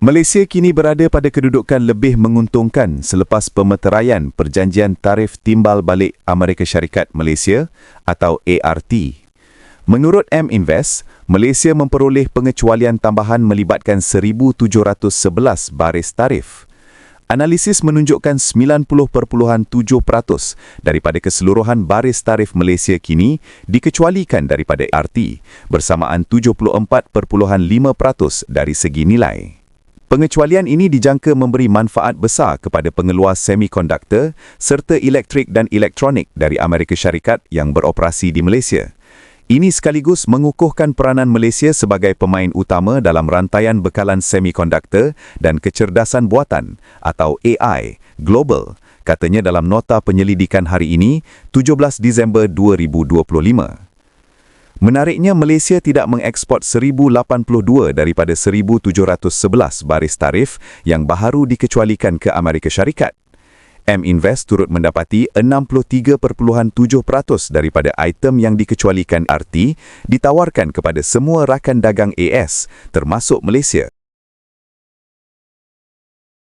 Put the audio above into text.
Malaysia kini berada pada kedudukan lebih menguntungkan selepas pemeteraian Perjanjian Tarif Timbal Balik Amerika Syarikat Malaysia atau ART. Menurut M Invest, Malaysia memperoleh pengecualian tambahan melibatkan 1,711 baris tarif. Analisis menunjukkan 90.7% daripada keseluruhan baris tarif Malaysia kini dikecualikan daripada RT bersamaan 74.5% dari segi nilai. Pengecualian ini dijangka memberi manfaat besar kepada pengeluar semikonduktor serta elektrik dan elektronik dari Amerika Syarikat yang beroperasi di Malaysia. Ini sekaligus mengukuhkan peranan Malaysia sebagai pemain utama dalam rantaian bekalan semikonduktor dan kecerdasan buatan atau AI global, katanya dalam nota penyelidikan hari ini, 17 Disember 2025. Menariknya, Malaysia tidak mengeksport 1082 daripada 1711 baris tarif yang baharu dikecualikan ke Amerika Syarikat. M Invest turut mendapati 63.7% daripada item yang dikecualikan RT ditawarkan kepada semua rakan dagang AS termasuk Malaysia.